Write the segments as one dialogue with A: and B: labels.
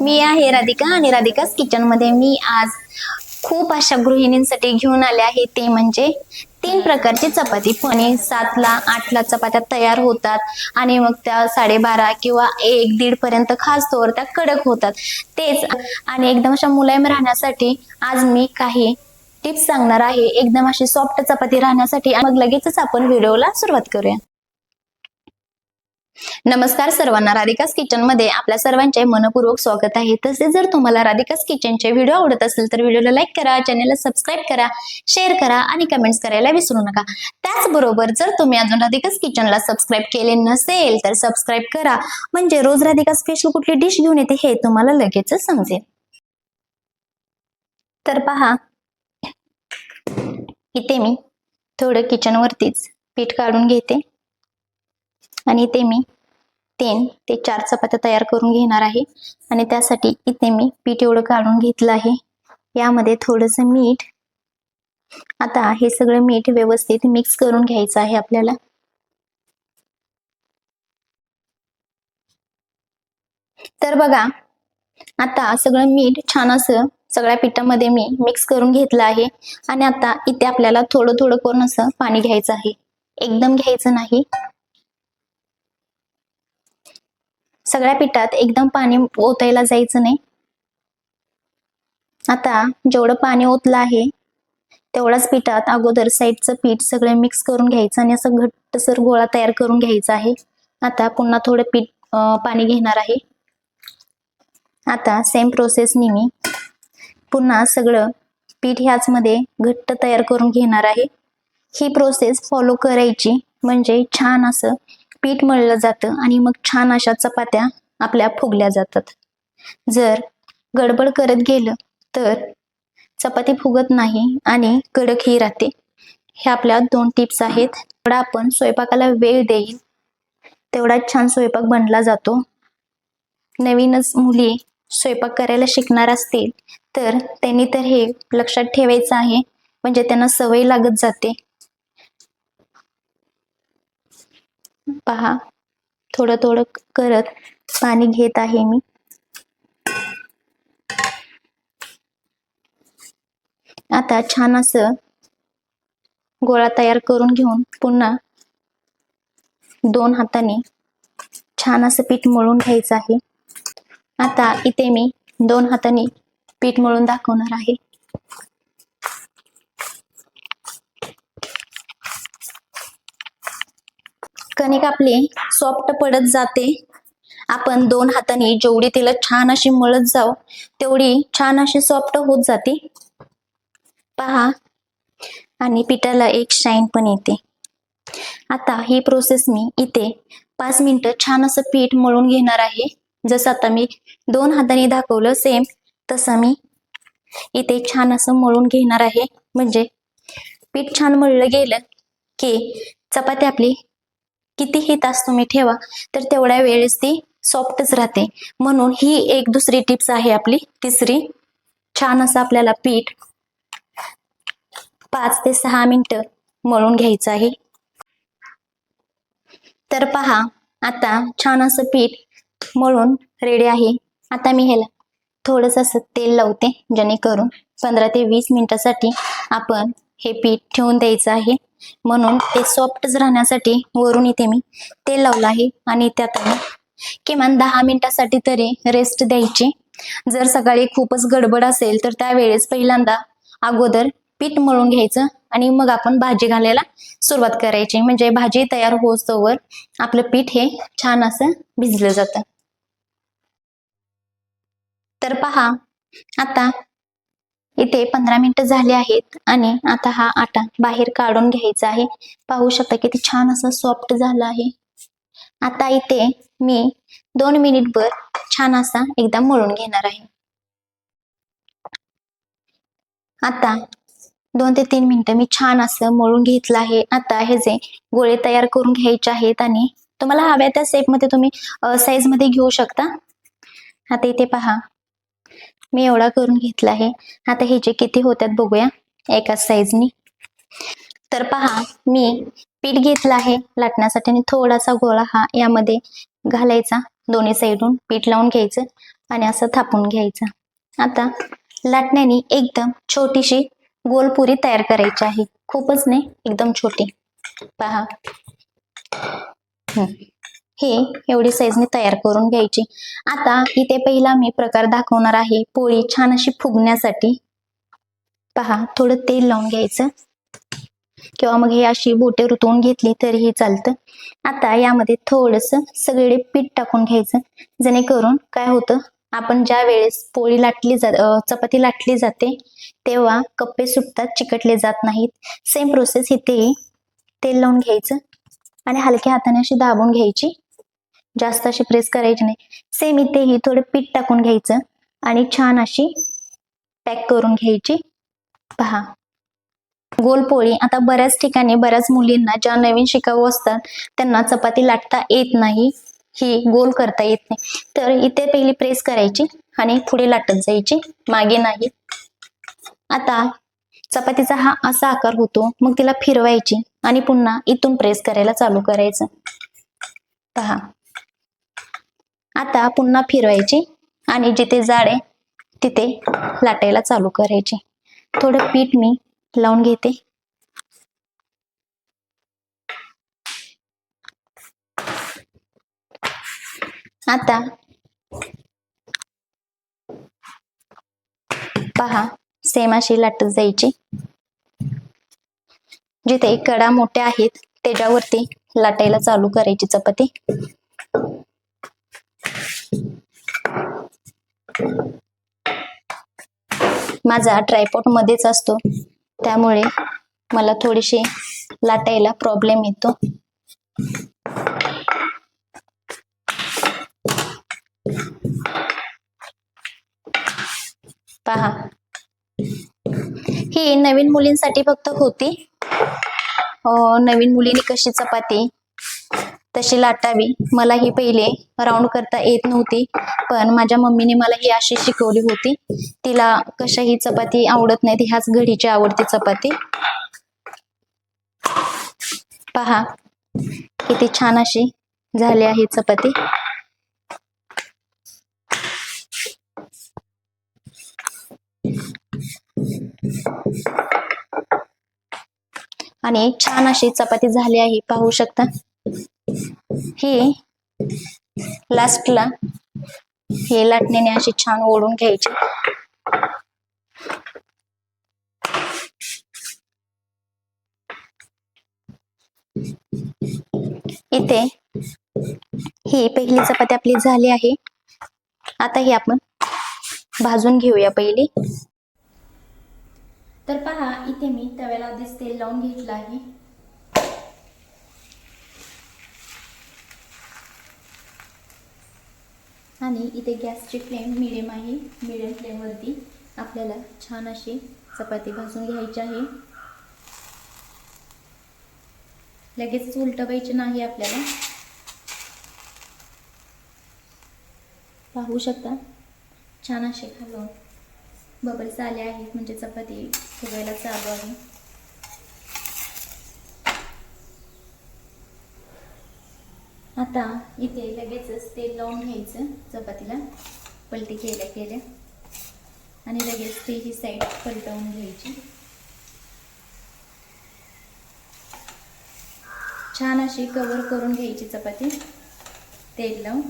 A: मी आहे राधिका आणि राधिकाच किचनमध्ये मी आज खूप अशा गृहिणींसाठी घेऊन आले आहे. ते म्हणजे तीन प्रकारची चपाती. पण सातला आठला चपात्या तयार होतात आणि मग त्या साडेबारा किंवा एक दीड पर्यंत खासतोवर त्या कडक होतात. तेच आणि एकदम अशा मुलायम राहण्यासाठी आज मी काही टिप्स सांगणार आहे. एकदम अशी सॉफ्ट चपाती राहण्यासाठी मग लगेचच आपण व्हिडिओला सुरुवात करूया. नमस्कार सर्वांना राधिकास किचनमध्ये आपल्या सर्वांचे मनपूर्वक स्वागत आहे. तसेच जर तुम्हाला राधिकास किचनचे व्हिडिओ आवडत असेल तर व्हिडिओला लाईक करा चॅनलला सबस्क्राईब करा शेअर करा आणि कमेंट्स करायला विसरू नका. त्याचबरोबर जर तुम्ही अजून राधिकास किचनला सबस्क्राईब केले नसेल तर सबस्क्राईब करा. म्हणजे रोज राधिका स्पेशल कुठली डिश घेऊन येते हे तुम्हाला लगेच समजेल. तर पहा इथे मी थोडं किचनवरतीच पीठ काढून घेते. आणि इथे मी तीन ते चार चपात्या तयार करून घेणार आहे. आणि त्यासाठी इथे मी पीठ एवढं काढून घेतलं आहे. यामध्ये थोडंसं मीठ. आता हे सगळं मीठ व्यवस्थित मिक्स करून घ्यायचं आहे आपल्याला. तर बघा आता सगळं मीठ छान असं सगळ्या पिठामध्ये मी मिक्स करून घेतलं आहे. आणि आता इथे आपल्याला थोडं थोडं करून असं पाणी घ्यायचं आहे. एकदम घ्यायचं नाही. सगळ्या पिठात एकदम पाणी ओतायला जायचं नाही. आता जेवढं पाणी ओतलं आहे तेवढाच पिठात अगोदर साईडचं पीठ सगळं मिक्स करून घ्यायचं आणि असं घट्टसर गोळा तयार करून घ्यायचा आहे. आता पुन्हा थोडं पीठ पाणी घेणार आहे. आता सेम प्रोसेसनी मी पुन्हा सगळं पीठ ह्याचमध्ये घट्ट तयार करून घेणार आहे. ही प्रोसेस फॉलो करायची म्हणजे छान असं पीठ मळलं जातं आणि मग छान अशा चपात्या आपल्या फुगल्या जातात. जर गडबड करत गेलं तर चपाती फुगत नाही आणि कडकही राहते. ह्या आपल्या दोन टिप्स आहेत. तेवढा आपण स्वयंपाकाला वेळ देईल तेवढा छान स्वयंपाक बनला जातो. नवीनच मुली स्वयंपाक करायला शिकणार असतील तर त्यांनी तर हे लक्षात ठेवायचं आहे. म्हणजे त्यांना सवय लागत जाते. पहा. थोडं थोडं करत पाणी घेत आहे मी. आता छान असं गोळा तयार करून घेऊन पुन्हा दोन हाताने छान असं पीठ मळून घ्यायचं आहे. आता इथे मी दोन हाताने पीठ मळून दाखवणार आहे. कणिक आपली सॉफ्ट पडत जाते. आपण दोन हाताने जेवढी तिला छान अशी मळत जाऊ तेवढी छान अशी सॉफ्ट होत जाते. पहा. आणि पिठाला एक शाईन पण येते. आता ही प्रोसेस मी इथे पाच मिनिटं छान असं पीठ मळून घेणार आहे. जसं आता मी दोन हाताने दाखवलं सेम तसं मी इथे छान असं मळून घेणार आहे. म्हणजे पीठ छान मळलं गेलं की चपाती आपली कितीही तास तुम्ही ठेवा तर तेवढ्या वेळेस ती सॉफ्टच राहते. म्हणून ही एक दुसरी टिप्स आहे आपली. तिसरी छान असं आपल्याला पीठ पाच ते सहा मिनिटं मळून घ्यायचं आहे. तर पहा आता छान असं पीठ मळून रेडी आहे. आता मी ह्याला थोडस असं तेल लावते जेणेकरून पंधरा ते वीस मिनिटासाठी आपण हे पीठ ठेवून द्यायचं आहे. म्हणून ते सॉफ्टच राहण्यासाठी वरून इथे मी तेल लावलं आहे आणि त्यात मी किमान दहा मिनिटासाठी तरी रेस्ट द्यायची. जर सकाळी खूपच गडबड असेल तर त्यावेळेस पहिल्यांदा अगोदर पीठ मळून घ्यायचं आणि मग आपण भाजी घालायला सुरुवात करायची. म्हणजे भाजी तयार होतोवर आपलं पीठ हे छान असं भिजलं जातं. तर पहा आता इथे पंधरा मिनिटं झाली आहेत आणि आता हा आटा बाहेर काढून घ्यायचा आहे. पाहू शकता किती छान असं सॉफ्ट झालं आहे. आता इथे मी दोन मिनिटभर छान असा एकदम मळून घेणार आहे. आता दोन ते तीन मिनिटं मी छान असं मळून घेतलं आहे. आता हे जे गोळे तयार करून घ्यायचे आहेत आणि तुम्हाला हव्या त्या शेपमध्ये तुम्ही साईजमध्ये घेऊ शकता. आता इथे पहा. मी एवढा करून घेतला आहे. आता हे जे किती होतात बघूया. एकाच साईजनी तर पहा मी पीठ घेतलं आहे. लाटण्यासाठी आणि थोडासा गोळा हा यामध्ये घालायचा. दोन्ही साईडून पीठ लावून घ्यायचं आणि असं थापून घ्यायचं. आता लाटण्याने एकदम छोटीशी गोलपुरी तयार करायची आहे. खूपच नाही एकदम छोटी. पहा. हे एवढी साईजने तयार करून घ्यायची. आता इथे पहिला मी प्रकार दाखवणार आहे. पोळी छान अशी फुगण्यासाठी. पहा थोडं तेल लावून घ्यायचं. किंवा मग हे अशी बोटे रुतवून घेतली तरीही चालतं. आता यामध्ये थोडस सगळे पीठ टाकून घ्यायचं. जेणेकरून काय होतं आपण ज्या वेळेस पोळी लाटली जा चपाती लाटली जाते तेव्हा कप्पे सुटतात चिकटले जात नाहीत. सेम प्रोसेस इथेही तेल लावून घ्यायचं. आणि हलक्या हाताने अशी दाबून घ्यायची. जास्त अशी प्रेस करायची नाही. सेम इथेही थोडं पीठ टाकून घ्यायचं आणि छान अशी पॅक करून घ्यायची. पहा. गोल पोळी. आता बऱ्याच ठिकाणी बऱ्याच मुलींना ज्या नवीन शिकाऊ असतात त्यांना चपाती लाटता येत नाही. ही गोल करता येत नाही. तर इथे पहिली प्रेस करायची आणि पुढे लाटत जायची. मागे नाही. आता चपातीचा हा असा आकार होतो. मग तिला फिरवायची आणि पुन्हा इथून प्रेस करायला चालू करायचं. पहा. आता पुन्हा फिरवायची आणि जिथे जाड आहे तिथे लाटायला चालू करायची. थोडं पीठ मी लावून घेते. आता पहा सेम अशी लाटत जायची. जिथे कडा मोठ्या आहेत त्याच्यावरती लाटायला चालू करायची चपाती. माझा ट्रायपॉट मध्येच असतो. त्यामुळे मला थोडीशी लाटायला प्रॉब्लेम येतो. पहा. ही नवीन मुलींसाठी फक्त होती. नवीन मुलीने कशी चपाती तशी लाटावी. मला ही पहिले राऊंड करता येत नव्हती पण माझ्या मम्मीने मला ही अशी शिकवली होती. तिला कशाही चपाती आवडत नाही ह्याच घडीची आवडती चपाती. पहा किती छान अशी झाली आहे चपाती. आणि छान अशी चपाती झाली आहे पाहू शकता. ही लास्टला हे लाटणीने अशी छान ओढून घ्यायची. इथे ही पहिली चपाती आपली झाली आहे. आता ही आपण भाजून घेऊया पहिली. तर पहा इथे मी तव्याला आधीच तेल लावून घेतलं आहे. आणि इथे गॅसची फ्लेम मिडियम आहे. मिडियम फ्लेमवरती आपल्याला छान अशी चपाती भाजून घ्यायची आहे. लगेच उलटवायची नाही आपल्याला. पाहू शकता? छान असे खालून बबल्स आले आहेत. म्हणजे चपाती फुगायला चालू आहे. आता इथे लगेचच तेल लावून घ्यायचं चपातीला. पलटी केल्या केल्या. आणि लगेच ते ही साईड पलटवून घ्यायची. छान अशी कवर करून घ्यायची चपाती. तेल लावून.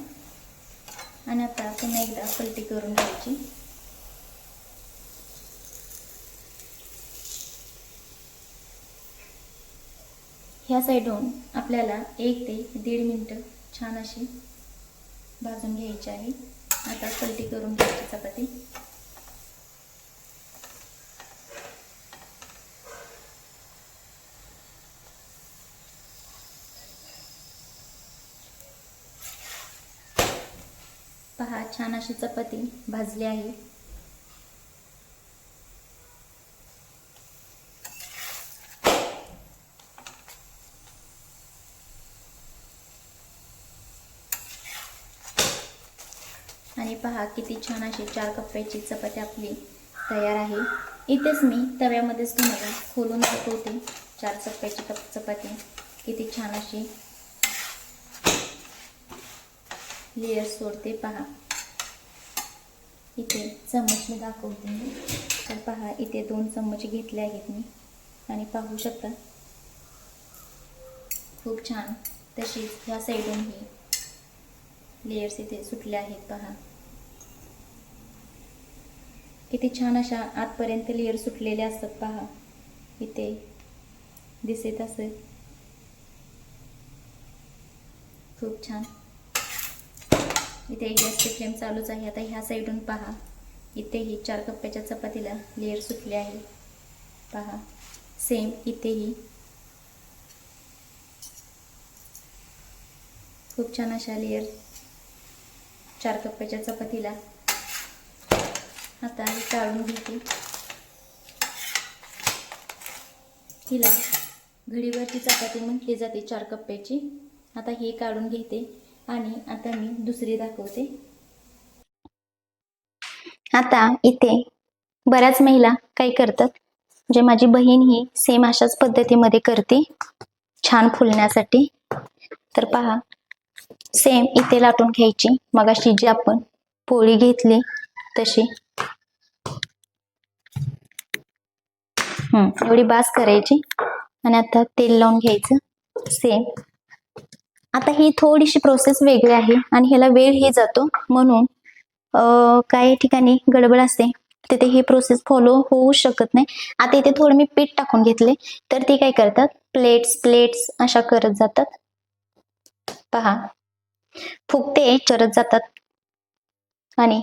A: आणि आता पुन्हा एकदा पलटी करून घ्यायची. ह्या साईडहून आपल्याला एक ते दीड मिनटं छान अशी भाजून घ्यायची आहे. आता पलटी करून घ्यायची चपाती. पहा छान अशी चपाती भाजली आहे आणि पहा किती छान अशी चार कप्प्याची चपाती आपली तयार आहे. इथेच मी तव्यामध्येच तुम्हाला खोलून दाखवते चार चप्प्याची कप चपाती. किती छान अशी लेअर सोडते पहा. इथे चम्मच मी दाखवते. मी तर पहा इथे दोन चम्मच घेतले आहेत मी. आणि पाहू शकता खूप छान तशीच ह्या साईडून ही लेयर्स इथे सुटले आहेत पहा. किती छान अशा आतपर्यंत लेअर सुटलेल्या असतात पहा. इथे. दिसत असेल. खूप छान. इथे गॅसची फ्लेम चालूच आहे. आता ह्या साईडून पहा. इथेही चार कप्प्याच्या चपातीला लेअर सुटले आहे. पहा. सेम इथेही. खूप छान अशा लेअर चार कप्प्याच्या चपातीला आता ही काढून घेते. हिला घडीवरची चपाती म्हटली जाते चार कप्प्याची. आता ही काढून घेते आणि आता मी दुसरी दाखवते. आता इथे बऱ्याच महिला काय करतात. म्हणजे माझी बहीण ही सेम अशाच पद्धतीमध्ये करते. छान फुलण्यासाठी. तर पहा सेम इथे लाटून घ्यायची. मगाशी जी आपण पोळी घेतली तशी. एवढी बास करायची. आणि आता तेल लावून घ्यायचं. सेम आता ही थोडीशी प्रोसेस वेगळी आहे. आणि ह्याला वेळही जातो. म्हणून काही ठिकाणी गडबड असते. तिथे ही प्रोसेस फॉलो होऊ शकत नाही. आता इथे थोडं मी पीठ टाकून घेतले. तर ती काय करतात? प्लेट्स प्लेट्स अशा करत जातात. पहा. फुगते चरत जातात. आणि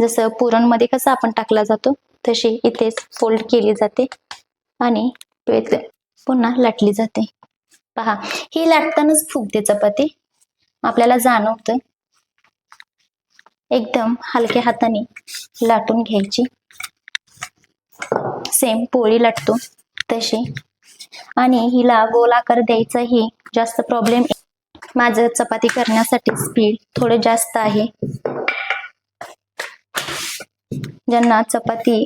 A: जसं पुरणमध्ये कसं आपण टाकला जातो? तशी इथेच फोल्ड केली जाते आणि पुन्हा लाटली जाते. पहा ही लाटतानाच फुगते चपाती. आपल्याला जाणवतं एकदम हलक्या हाताने लाटून घ्यायची. सेम पोळी लाटतो तशी. आणि हिला गोल आकार द्यायचाही जास्त प्रॉब्लेम माझं चपाती करण्यासाठी स्पीड थोडं जास्त आहे. ज्यांना चपाती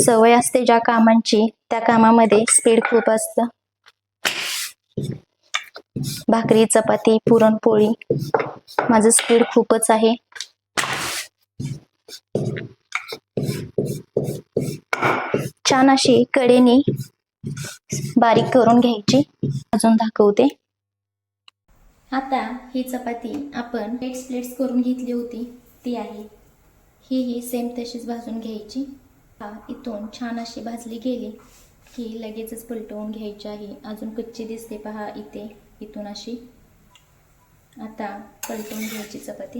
A: सवय असते ज्या कामांची त्या कामामध्ये स्पीड खूप असतं. भाकरी चपाती पुरणपोळी माझं स्पीड खूपच आहे. छान अशी कडेने बारीक करून घ्यायची अजून दाखवते. आता ही चपाती आपण प्लेट्स प्लेट्स करून घेतली होती ती आहे. ही ही सेम तशीच भाजून घ्यायची. इथून छान अशी भाजली गेली की लगेचच पलटवून घ्यायची आहे. अजून कच्ची दिसते पहा इथे इथून अशी. आता पलटवून घ्यायची चपाती.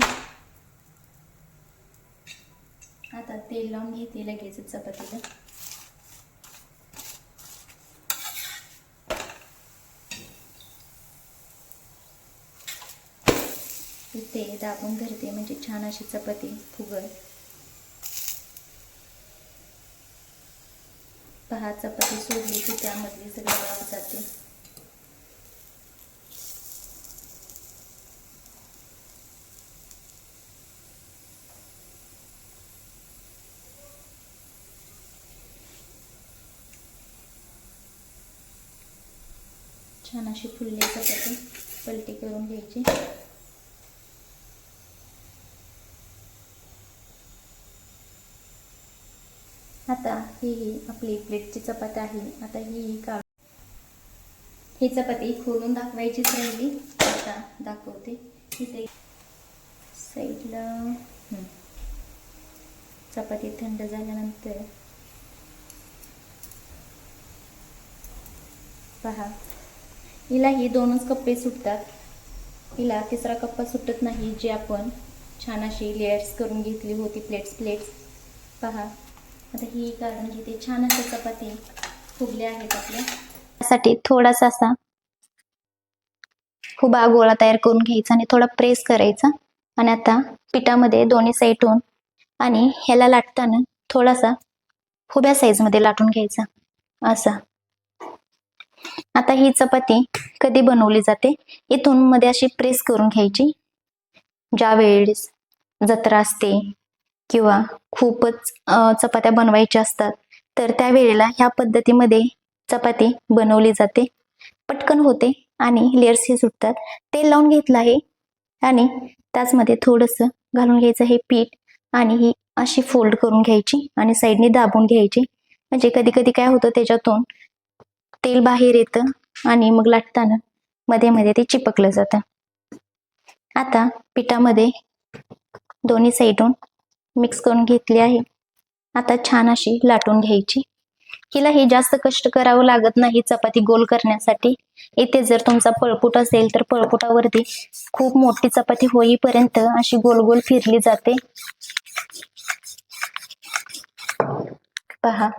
A: आता तेल लावून घेते लगेचच चपातीला. इथे दाबून धरते म्हणजे छान अशी चपाती फुगल. पहा चपाती सोडली की त्यामधली सगळी वाफ जाते. छान अशी फुलली चपाती पलटी करून घ्यायची आता ही ही आपली प्लेटची चपाती आहे. आता ही ही काढ ही चपाती खोलून दाखवायचीच राहिली आता दाखवते. इथे साईडला चपाती थंड झाल्यानंतर पहा. हिला ही दोनच कप्पे सुटतात. हिला तिसरा कप्पा सुटत नाही जे आपण छान अशी लेयर्स करून घेतली होती प्लेट्स प्लेट्स पहा. आता ही काढून घेते छान असे चपाती फुगल्या आहेत आपल्या त्यासाठी थोडासा असा हुबा गोळा तयार करून घ्यायचा आणि थोडा प्रेस करायचा. आणि आता पिठामध्ये दोन्ही साईडून आणि ह्याला लाटताना थोडासा हुब्या साईजमध्ये लाटून घ्यायचा. असा. आता ही चपाती कधी बनवली जाते? इथून मध्ये अशी प्रेस करून घ्यायची. ज्या वेळेस जत्रा असते किंवा खूपच चपात्या बनवायच्या असतात तर त्यावेळेला ह्या पद्धतीमध्ये चपाती बनवली जाते. पटकन होते आणि लेअर्स हे सुटतात. तेल लावून घेतलं आहे आणि त्याचमध्ये थोडंसं घालून घ्यायचं हे पीठ आणि ही अशी फोल्ड करून घ्यायची आणि साईडने दाबून घ्यायची. म्हणजे कधी कधी काय होतं त्याच्यातून तेल बाहेर येतं आणि मग लाटताना मध्ये मध्ये ते चिपकलं जातं. आता पिठामध्ये दोन्ही साईडून मिक्स करून घेतली आहे. आता छान अशी लाटून घ्यायची. हिला हे जास्त कष्ट करावं लागत नाही चपाती गोल करण्यासाठी. इथे जर तुमचा पळपूट असेल तर पळपुटावरती खूप मोठी चपाती होईपर्यंत अशी गोल गोल फिरली जाते. पहा.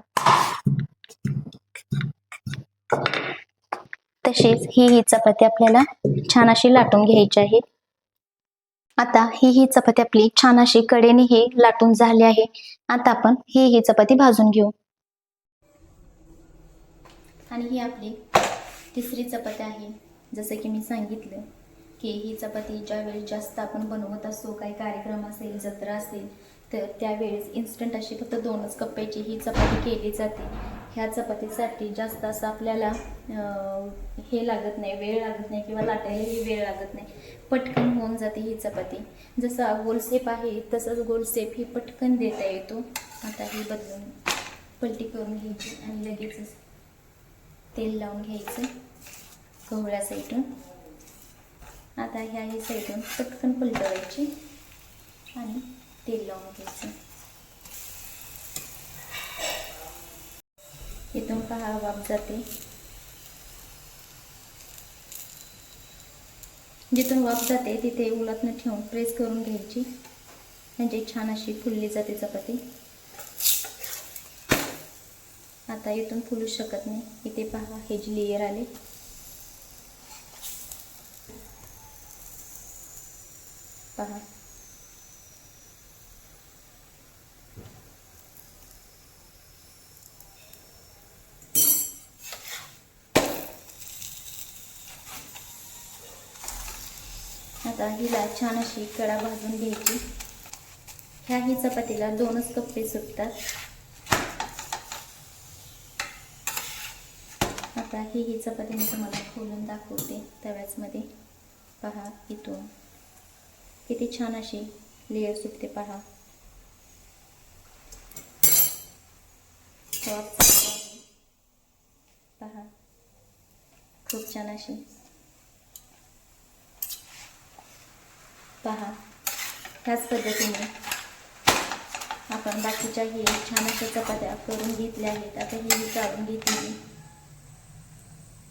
A: तशीच ही ही चपाती आपल्याला छान अशी लाटून घ्यायची आहे. आता ही ही चपाती आपली छान अशी कडेने ही लाटून झाली आहे. आता आपण ही ही चपाती भाजून घेऊ. आणि ही आपली तिसरी चपाती आहे. जसं की मी सांगितलं की ही चपाती ज्यावेळेस जास्त आपण बनवत असतो काही कार्यक्रम असेल जत्रा असेल तर त्यावेळेस इन्स्टंट अशी फक्त दोनच कप्प्याची ही चपाती केली जाते. ह्या चपातीसाठी जास्त असं आपल्याला हे लागत नाही वेळ लागत नाही किंवा लाटायलाही वेळ लागत नाही. पटकन होऊन जाते ही चपाती. जसा गोलसेप आहे तसंच गोलसेप ही पटकन देता येतो. आता ही बदलून पलटी करून घ्यायची आणि लगेचच तेल लावून घ्यायचं कवळ्या साईडून. आता ह्याही साईडून पटकन पलटवायची आणि तेल लावून घ्यायचं. इथून पहा वाप जाते. जिथून वाफ जाते तिथे उलटनं ठेवून प्रेस करून घ्यायची. म्हणजे छान अशी फुलली जाते चपाती. आता इथून फुलू शकत नाही. इथे पहा हे जी लेयर आले. पहा. आता छान अशी कडा भाजून घ्यायची. ह्या ही चपातीला दोनच कप्पे सुटतात. आता ही ही चपाती मी तुम्हाला खोलून दाखवते तव्याचमध्ये. पहा इथून. किती छान अशी लेअर सुटते पहा. पहा. खूप छान अशी पहा ह्याच पद्धतीने आपण बाकीच्याही छान अशा चपात्या करून घेतल्या आहेत. आता ही काढून घेतलेली.